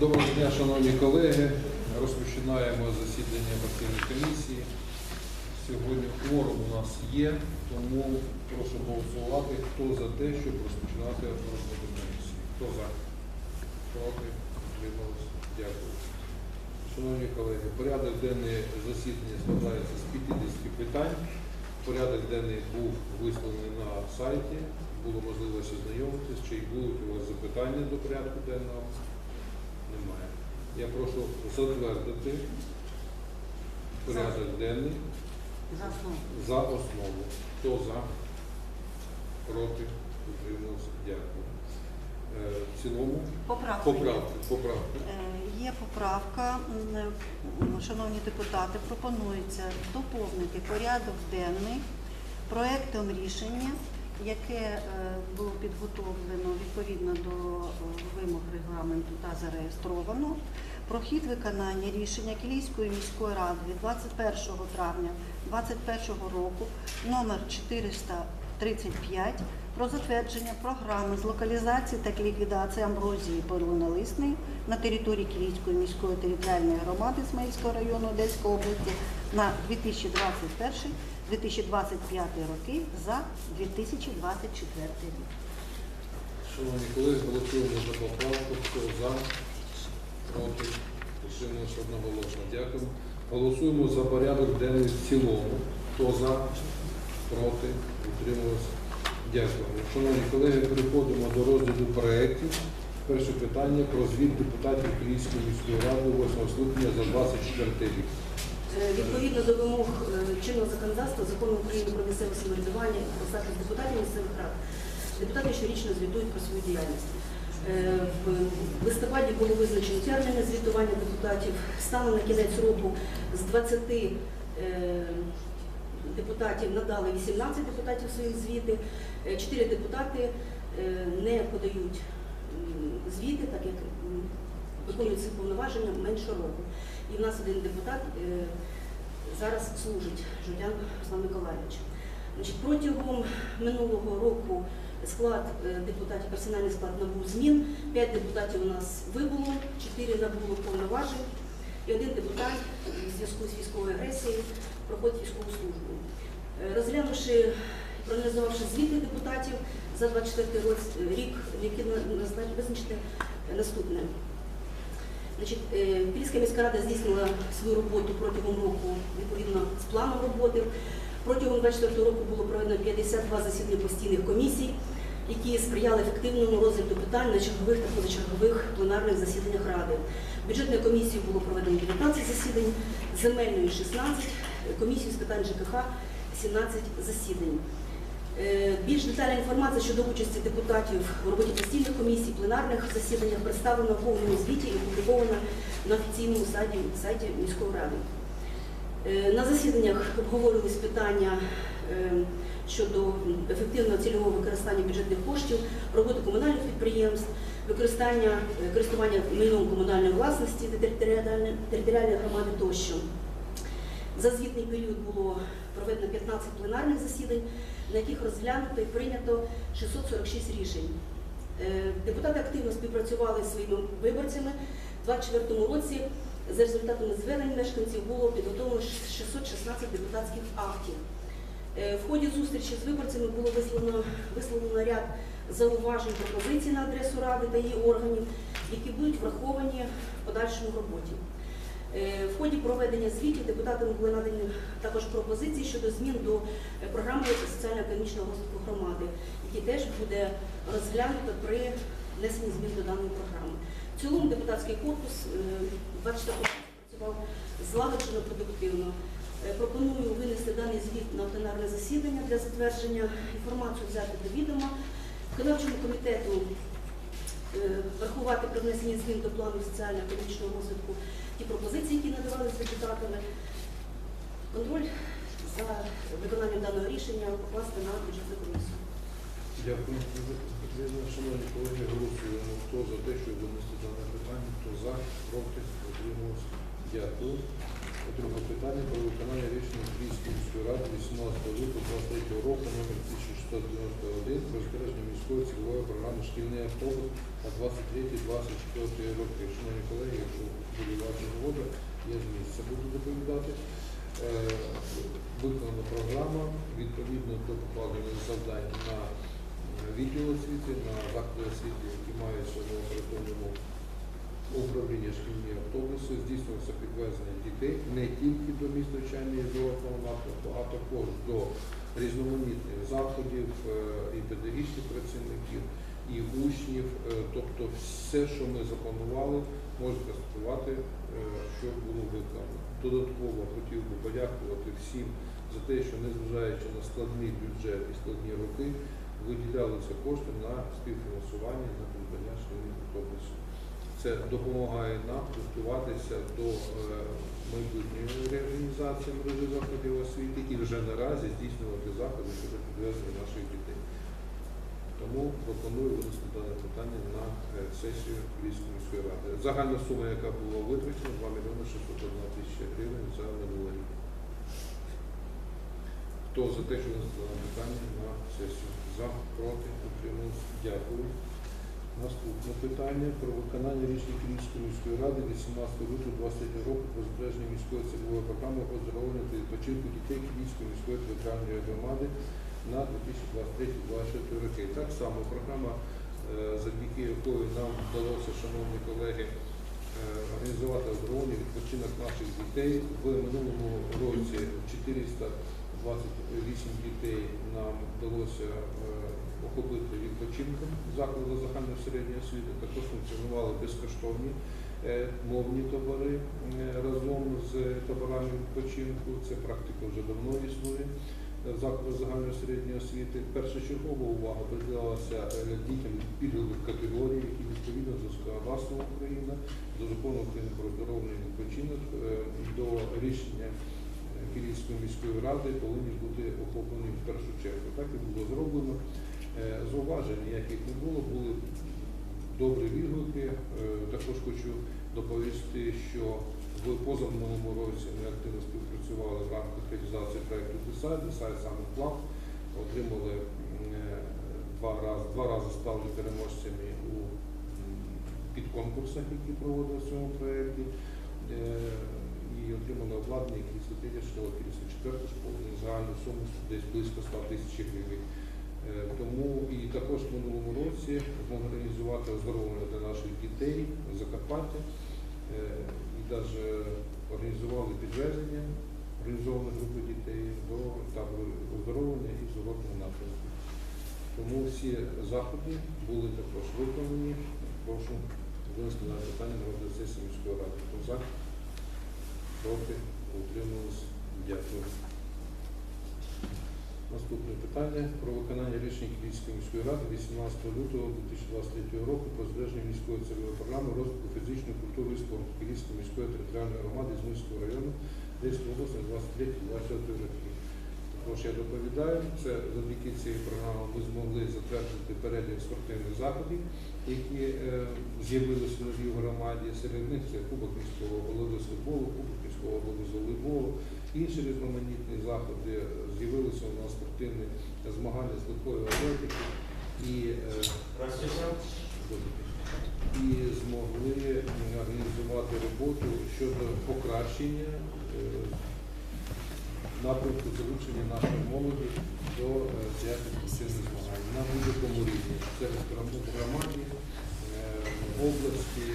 Доброго дня, шановні колеги. Розпочинаємо засідання постійної комісії. Сьогодні кворум у нас є, тому прошу голосувати, хто за те, щоб розпочинати роботу комісії. Хто за? Проти? Утримались? Дякую. Шановні колеги, порядок денний засідання складається з 50 питань. Порядок денний був висланий на сайті, було можливість ознайомитись, чи будуть у вас запитання до порядку денного. Немає. Я прошу затвердити порядок денний За основу. за основу. Хто за? Проти? Утримався? Дякую. Е, В цілому Поправка. поправки. Поправки. Е, Є поправка. Шановні депутати, пропонується доповнити порядок денний проектом рішення, яке е, було підготовлено відповідно до е, вимог регламенту та зареєстровано. Про хід виконання рішення Кілійської міської ради від 21 травня 2021 року номер 435 про затвердження програми з локалізації та ліквідації амброзії перлинолисної на території Кілійської міської територіальної громади Смільського району Одеської області на 2021-2025 роки за 2024 рік. Шановні колеги, голосуємо за поправку. Хто за? Проти? Утримався одноголосно. Дякую. Голосуємо за порядок денний в цілому. Хто за? Проти? Утримався. Дякую. Шановні колеги, переходимо до розгляду проєктів. Перше питання про звіт депутатів Київської міської ради 8 скликання за 24 рік. Е, Відповідно до вимог е, чинного законодавства, закону України про місцеве самоврядування і про статус депутатів місцевих рад, депутати щорічно звітують про свою діяльність. Е, В листопаді було визначено терміни звітування депутатів. Станом на кінець року з 20 е, депутатів надали 18 депутатів свої звіти. Е, Чотири депутати не подають звіти, так як виконують ці повноваження менше року. І в нас один депутат е, зараз служить Жудян Руслан Миколаївич. Протягом минулого року склад е, депутатів, персональний склад набув змін. П'ять депутатів у нас вибуло, чотири набуло повноважень, і один депутат в зв'язку з військовою агресією проходить військову службу. Е, Розглянувши, проаналізувавши звіти депутатів за 24 рік, які визначити наступне. Е, міська рада здійснила свою роботу протягом року відповідно з планом роботи. Протягом 24 року було проведено 52 засідання постійних комісій, які сприяли ефективному розгляду питань на чергових та позачергових пленарних засіданнях ради. Бюджетною комісією було проведено 19 засідань, земельною 16, комісією з питань ЖКХ 17 засідань. Е, Більш детальна інформація щодо участі депутатів у роботі постійних комісій, пленарних засіданнях представлена в повному звіті і опублікована на офіційному сайті, сайті міської ради. Е, На засіданнях обговорювались питання е, щодо ефективного цільового використання бюджетних коштів, роботи комунальних підприємств, використання користування майном комунальної власності територіальної громади тощо. За звітний період було проведено 15 пленарних засідань, на яких розглянуто і прийнято 646 рішень. Е, Депутати активно співпрацювали зі своїми виборцями. У 2024 році за результатами звернень мешканців було підготовлено 616 депутатських актів. Е, В ході зустрічі з виборцями було висловлено, висловлено ряд зауважень пропозицій на адресу ради та її органів, які будуть враховані в подальшому роботі. Е, В ході проведення звітів депутатам були надані також пропозиції щодо змін до е, програми соціально-економічного розвитку громади, які теж буде розглянуто при внесенні змін до даної програми. В цілому депутатський корпус е, 24 року працював злагоджено, продуктивно. Е, Пропоную винести даний звіт на пленарне засідання для затвердження. Інформацію взяти до відома. Виконавчому комітету е, врахувати при внесенні змін до плану соціально-економічного розвитку ті пропозиції, які надавалися депутатами. Контроль за виконанням даного рішення покласти на бюджетну комісію. Дякую. Шановні колеги, голосуємо. Хто за те, щоб винести дане питання, хто за, проти, отримувався. Дякую. Друге питання про виконання рішення Київської ради 18 лютого 23 року номер 1691 про збереження міської цільової програми шкільний автобус на 23-24 роки. Шановні колеги, якщо буде ваша згода, я з місця буду доповідати. Е, Виконана програма відповідно до покладених завдань на відділ освіти, на заклади освіти, які маються в оперативному управління шкільні автобуси, здійснювалося підвезення дітей не тільки до місць навчання і зворотного напрямку, а також до різноманітних заходів е, і педагогічних працівників, і учнів. Е, Тобто все, що ми запланували, можете констатувати, е, що було виконано. Додатково хотів би подякувати всім за те, що незважаючи на складний бюджет і складні роки, виділялися кошти на співфінансування на придбання шкільних автобусів. Це допомагає нам готуватися до е, майбутньої реорганізації мережі закладів освіти і вже наразі здійснювати заходи щодо підвезення наших дітей. Тому пропоную винести дане питання на е, сесію Львівської міської ради. Загальна сума, яка була витрачена, 2 мільйони 601 тисяча гривень за минулий рік. Хто за те, що винести дане питання на сесію? За, проти, утримався. Дякую. Наступне питання про виконання рішень Київської міської ради 18 лютого 23 року про збереження міської цільової програми оздоровлення та відпочинку дітей Київської міської територіальної громади на 2023-2024 роки. Так само програма, е, завдяки якої нам вдалося, шановні колеги, е, організувати оздоровлення відпочинок наших дітей. В минулому році 428 дітей нам вдалося е, відпочинком закладу загальної середньої освіти. Також функціонували безкоштовні е, мовні табори е, разом з таборами відпочинку. Це практика вже давно існує е, закладу загальної середньої освіти. Першочергова увага приділялася дітям пільгових категорій, які відповідно до законодавства України, до закону України про здоров'я відпочинок, до рішення Київської міської ради повинні бути охоплені в першу чергу. Так і було зроблено. Е, Зауважень ніяких не було, були добрі відгуки. Е, Також хочу доповісти, що в позаминулому році ми активно співпрацювали в рамках реалізації проєкту Десайт, Десайт саме плав, отримали е, два рази, два рази стали переможцями у підконкурсах, які проводили в цьому проєкті. І отримали обладнання, які Київська четверта школа, на загальну суму десь близько 100 тисяч гривень. Е, Тому і також в минулому році змогли організувати оздоровлення для наших дітей в Закарпатті Е, і навіть організували підвезення організованої групи дітей до табору оздоровлення і зворотного напрямку. Тому всі заходи були також виконані. Прошу винести на питання на розгляд сесії міської ради. Хто за? Проти? Утримались? Дякую. Наступне питання про виконання рішень Київської міської ради 18 лютого 2023 року про збереження міської цільової програми розвитку фізичної культури і спорту Київської міської територіальної громади з Міського району Одеської області на 23-24 роки. Також я доповідаю, це завдяки цій програмі ми змогли затвердити перелік спортивних заходів, які е, з'явилися в громаді. Серед них це Кубок міського голови з футболу, Кубок міського голови з волейболу, інші різноманітні заходи. З'явилися у нас спортивні змагання з легкої атлетики і, е, і змогли організувати роботу щодо покращення е, напрямку залучення нашої молоді до е, спортивних змагань на будь-якому рівні серед громаді, області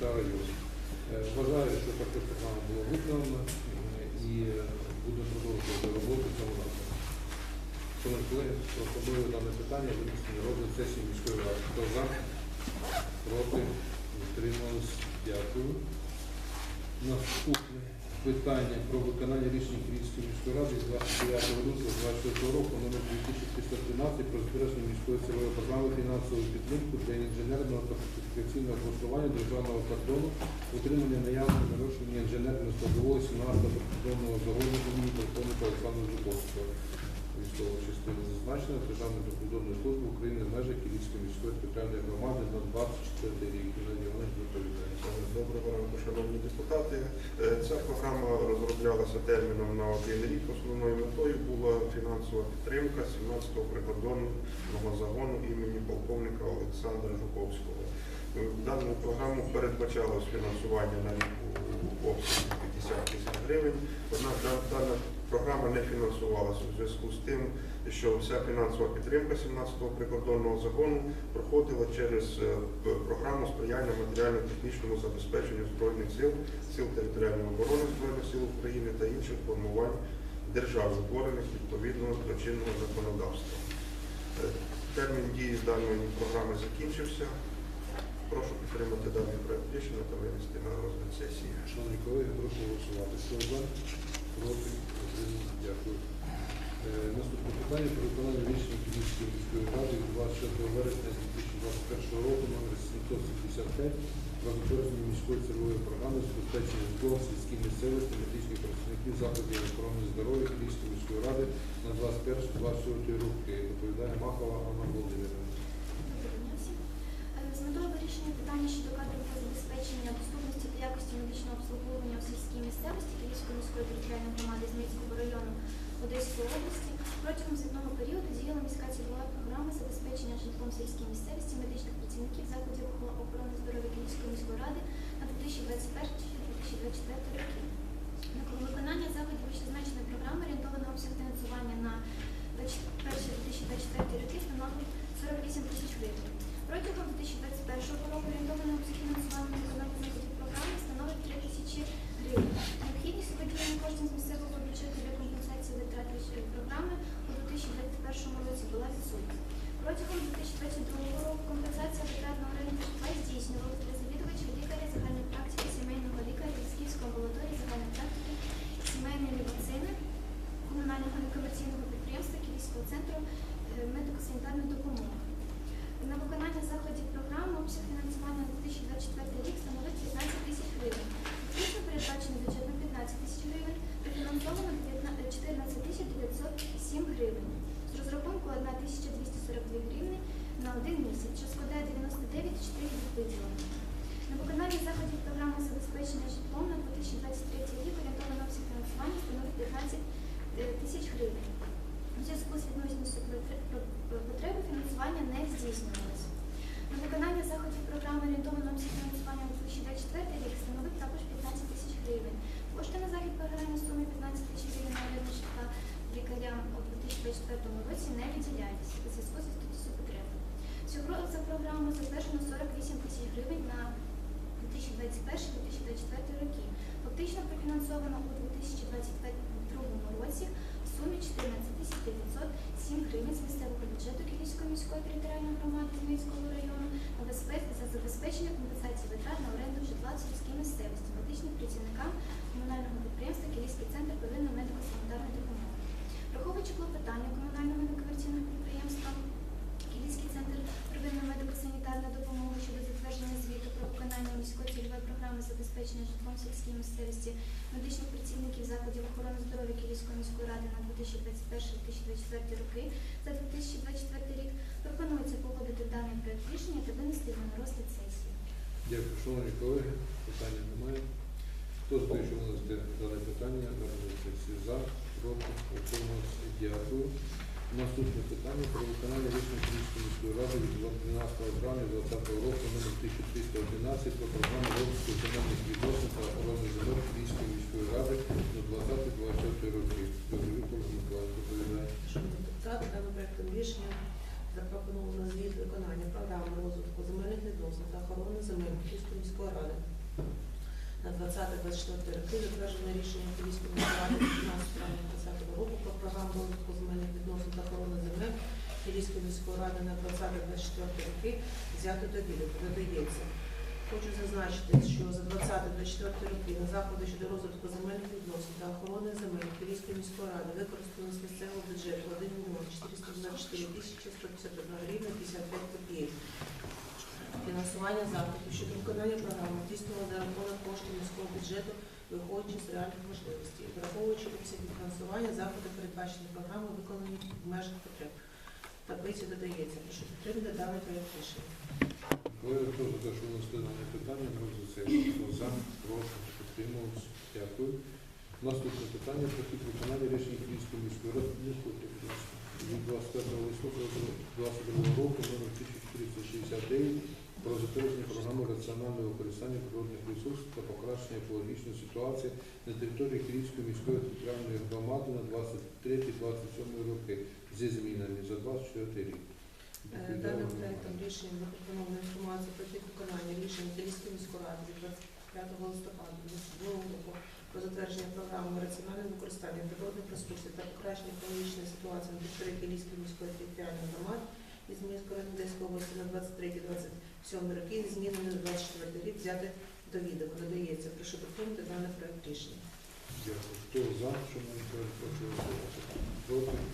та районі. Вважаю, що така програма була виконана і буде продовжувати роботу в цьому напрямку. Шановні колеги, пропоную дане питання винести розгляд сесії міської ради. Хто за? Проти? Утрималось. Дякую. Наступне питання про виконання рішень Київської міської ради з 29 лютого 2024 року номер 2313 про збереження міської цільової програми фінансової підтримки для інженерного та фортифікаційного облаштування державного кордону, утримання наявного нарушення інженерної складової 17 прикордонного загону імені полковника Олександра Жуковського. Військової частини зазначено Державної прикордонної служби України в межах Київської міської територіальної громади на 24 рік. Доброго ранку, шановні депутати. Е, Ця програма розроблялася терміном на один рік. Основною метою була фінансова підтримка 17-го прикордонного загону імені полковника Олександра Жуковського. Е, Дану програму передбачалось фінансування на рік у обсязі 50 тисяч гривень. Однак дана програма не фінансувалася у зв'язку з тим, що вся фінансова підтримка 17-го прикордонного загону проходила через е, програму сприяння матеріально-технічному забезпеченню Збройних сил, сил територіальної оборони Збройних сил України та інших формувань держав, утворених відповідно до чинного законодавства. Е, Термін дії даної програми закінчився. Прошу підтримати даний проект рішення та винести на розгляд сесії. Шановні колеги, прошу голосувати. Хто? Проти? Дякую. Е, Наступне питання про виконання рішення Київської міської ради від 24 вересня 2021 року номер 775 про затвердження міської цільової програми забезпечення житлом в сільській місцевості медичних працівників закладів охорони здоров'я Київської міської ради на 21-24 роки. Доповідає Махова Анна Володимирівна. Е, З метою вирішення питання щодо кадрового забезпечення якості медичного обслуговування у сільській місцевості Київської міської територіальної громади Зміївського району Одеської області протягом звітного періоду діяла міська цільова програма забезпечення житлом сільській місцевості медичних працівників закладів охорони здоров'я Київської міської ради на 2021-2024 роки. На виконання заходів вищезазначеної програми орієнтовано обсяг фінансування на 2021-2024 роки становить 48 тисяч гривень. Протягом 2021 року орієнтоване обсяг фінансування на заходів становить 3 тисячі гривень. Необхідність виділення коштів з місцевого бюджету для компенсації витрат від програми у 2021 році була відсутня. Протягом 2022 року компенсація витрат на оренду житла здійснювалася для завідувача лікаря загальної практики, сімейного лікаря Лісківської амбулаторії загальної практики, сімейної медицини, комунального некомерційного підприємства Київського центру е, медико-санітарної допомоги. На виконання заходів програми обсяг фінансування на 2024 рік становить 15 тисяч гривень. Фактично передбачено бюджетом 15 тисяч гривень, профінансовано 19 14 тисяч 907 гривень. З розрахунку 1 242 гривні на один місяць, що складає 99,4 від виділення. На виконання заходів програми забезпечення житлом на 2023 рік орієнтовано обсяг фінансування становить 15 тисяч гривень. У зв'язку з відносністю потреби фінансування не здійснювалося. На виконання заходів програми орієнтованого фінансування на 2024 рік становить також 15 тисяч гривень. Кошти на захід програми в сумі 15 тисяч гривень на оренду житла лікарям у 2024 році не виділяється у зв'язку з відсутністю потреби. Всього за програму затверджено 48 тисяч гривень на 2021-2024 роки. Фактично профінансовано у 2022 році в сумі 14 тисяч 907 гривень з місцевого бюджету Київської міської територіальної громади Зміївського району на безпе- за забезпечення компенсації витрат на оренду житла в сільській місцевості медичним працівникам комунального підприємства Київський центр первинної медико-санітарної допомоги. Враховуючи клопотання комунального некомерційного підприємства Київський центр первинної медико-санітарної допомоги щодо затвердження звіту про виконання міської цільової програми забезпечення житлом в сільській місцевості медичних працівників закладів охорони здоров'я Київської міської ради на 2021-2024 роки за 2024 рік пропонується погодити даний проект рішення та винести його на розгляд сесії. Дякую, шановні колеги. Питання немає. Хто з тих, що винести дане питання, народиться всі за, проти, утримався. Дякую. Наступне питання про виконання рішення Київської міської ради від 12 травня 2020 року номер 1311 про програму розвитку земельних відносин та охорони земель Київської міської ради на 20-24 роки. Добрий Віктор Миколаївич доповідає. Шановні депутати, даним проектом рішення запропоновано звіт виконання програми розвитку земельних відносин та охорони земель Київської міської ради на 20-24 роки, затверджене рішення Київської міської ради 15 травня 2020 року про програму розвитку земельних відносин та охорони земель Київської міської ради на 20-24 роки взято до відома. Додається. Хочу зазначити, що за 20-24 роки на заходи щодо розвитку земельних відносин та охорони земель Київської міської ради використано з місцевого бюджету 1 мільйон 424 тисячі 151 гривня 55 копійок. Фінансування заходів щодо виконання програми здійснювало рахунок коштів міського бюджету, виходячи з реальних можливостей, враховуючи обсяги фінансування, заходи передбачені програмою, виконані в межах потреб. Таблиці додається. Прошу підтримати даний проєкт рішення. колеги, хто за що винести дане питання, прошу це за, прошу підтримувати. Дякую. Наступне питання про хід виконання рішень Київської міської ради. Ласка. Від 25 листопада 2022 року номер 1469 про затвердження програми раціонального використання природних ресурсів та покращення екологічної ситуації на території Київської міської територіальної громади на 23-27 роки зі змінами за 24 рік. Е, Даним проектом рішення запропонована інформація про хід виконання рішення Київської міської ради від 25 листопада 2022 року про затвердження програми раціонального використання природних ресурсів та покращення екологічної ситуації на території Київської міської територіальної громади із району Одеської області на 23-27 роки зі змінами на 24 рік взяти до відома. Додається. Прошу підтримати даний проект рішення. Дякую. Хто за, шановні колеги, прошу голосувати. Проти.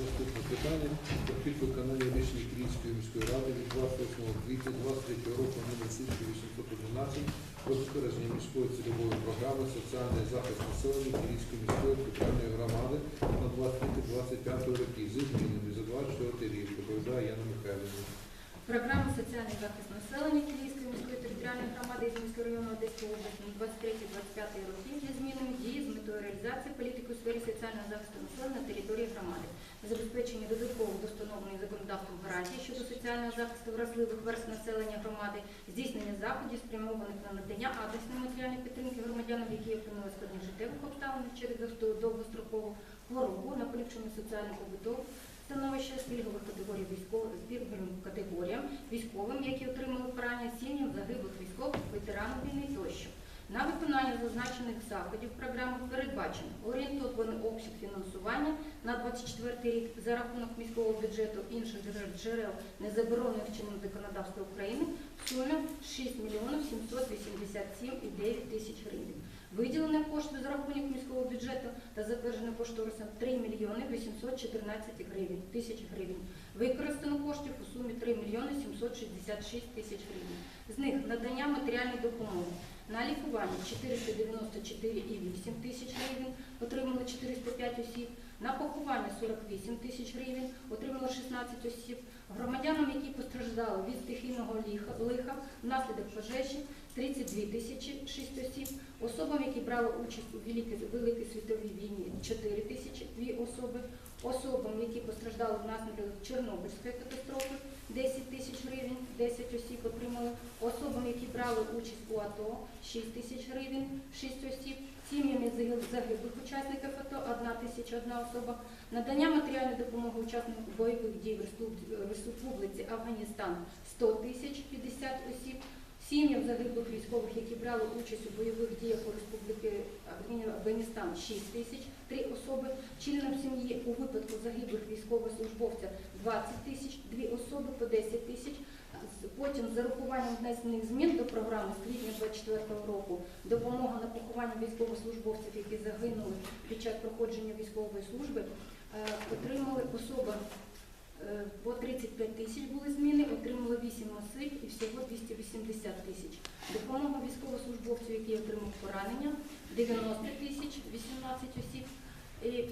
Наступне питання про виконання рішення Київської міської ради від 28 квітня 23 року номер 1811 про затвердження міської цільової програми соціальний захист населення Київської міської територіальної громади на 23-25 роки зі змінами за 24 рік. Доповідає Яна Михайлівна. Програма соціальний захист населення Київської міської територіальної громади Ізмінського району Одеської області на 23-25 роки зі змінами дії з метою реалізації політики у сфері соціального захисту населення на території громади, забезпечення додаткових до встановлених законодавством гарантій щодо соціального захисту вразливих верств населення громади, здійснення заходів, спрямованих на надання адресної матеріальної підтримки громадянам, які опинили складних життєвих обставин через довгострокову хворобу на поліпшення соціального побутового становище пільгових категорій військових категоріям військовим, які отримали поранення сім'ям загиблих військових, ветеранів війни тощо. На виконання зазначених заходів програми передбачено орієнтований обсяг фінансування на 24 рік за рахунок міського бюджету інших джерел- джерел незаборонених чином законодавства України в сумі 6 мільйонів 787,9 тисяч гривень. Виділено кошти за рахунок міського бюджету та затверджено кошторисом 3 мільйони 814 гривень, тисяч гривень. Використано коштів у сумі 3 мільйони 766 тисяч гривень. З них надання матеріальної допомоги на лікування 494,8 тисяч гривень, отримали 405 осіб, на поховання 48 тисяч гривень, отримало 16 осіб, громадянам, які постраждали від стихійного лиха, лиха внаслідок пожежі 32 тисячі 6 осіб, особам, які брали участь у Великій, світовій війні 4 тисячі 2 особи, особам, які постраждали внаслідок Чорнобильської катастрофи 10 тисяч гривень, 10 осіб отримали, особам, які брали участь у АТО 6 тисяч гривень, 6 осіб, сім'ями загиблих учасників АТО 1 тисяча 1 особа, надання матеріальної допомоги учасникам бойових дій в Республіці Афганістан 100 тисяч 50 осіб, сім'ям загиблих військових, які брали участь у бойових діях у Республіки Афгані- Афганістан 6 тисяч 3 особи, членам сім'ї у випадку загиблих військовослужбовця 20 тисяч 2 особи по 10 тисяч. Потім з зарахуванням внесених змін до програми з квітня 24 року допомога на поховання військовослужбовців, які загинули під час проходження військової служби, е, отримали особа е, по 35 тисяч були зміни, отримали 8 осіб і всього 280 тисяч. Допомога військовослужбовцю, який отримав поранення, 90 тисяч 18 осіб. І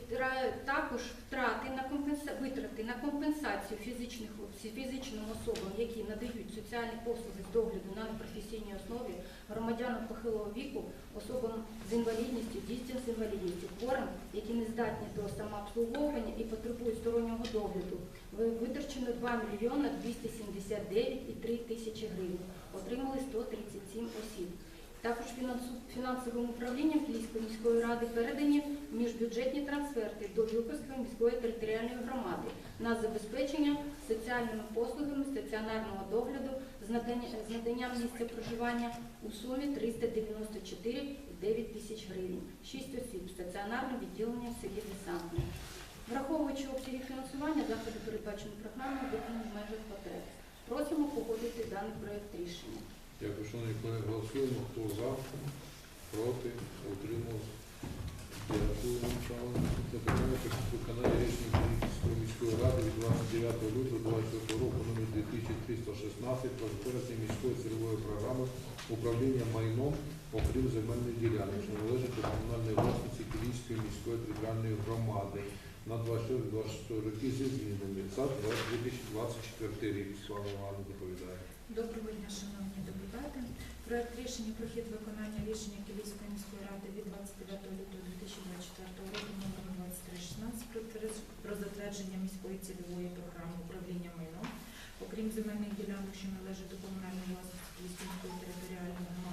також втрати на компенса... витрати на компенсацію фізичних фізичним особам, які надають соціальні послуги з догляду на непрофесійній основі громадянам похилого віку, особам з інвалідністю, дітям з інвалідністю, хворим, які не здатні до самообслуговування і потребують стороннього догляду. Ви- Витрачено 2 мільйона 279,3 тисячі гривень. Отримали 137 осіб. Також фінансовим управлінням Київської міської ради передані міжбюджетні трансферти до Вілковської міської територіальної громади на забезпечення соціальними послугами стаціонарного догляду з наданням місця проживання у сумі 394,9 тисяч гривень. Шість осіб стаціонарне відділення в селі Десантне. Враховуючи обсяги фінансування, заходи передбачені програмою виконані в межах потреб. Просимо погодити даний проект рішення. Дякую, шановні колеги, голосуємо. Хто за, проти, утримався. Дякую вам, шановні. Виконання рішення Київської міської ради від 29 лютого 2024 року номер 2316 про затвердження міської цільової програми управління майном, окрім земельної ділянки, що належить до комунальної власності Київської міської територіальної громади на 24-26 роки зі змінами. За 2024 рік, Слава Івановна доповідає. Доброго дня, шановні депутати. Проект рішення про хід виконання рішення Київської міської ради від 29 лютого 2024 року номер 2316 про затвердження міської цільової програми управління майном, окрім земельних ділянок, що належать до комунальної власності Київської міської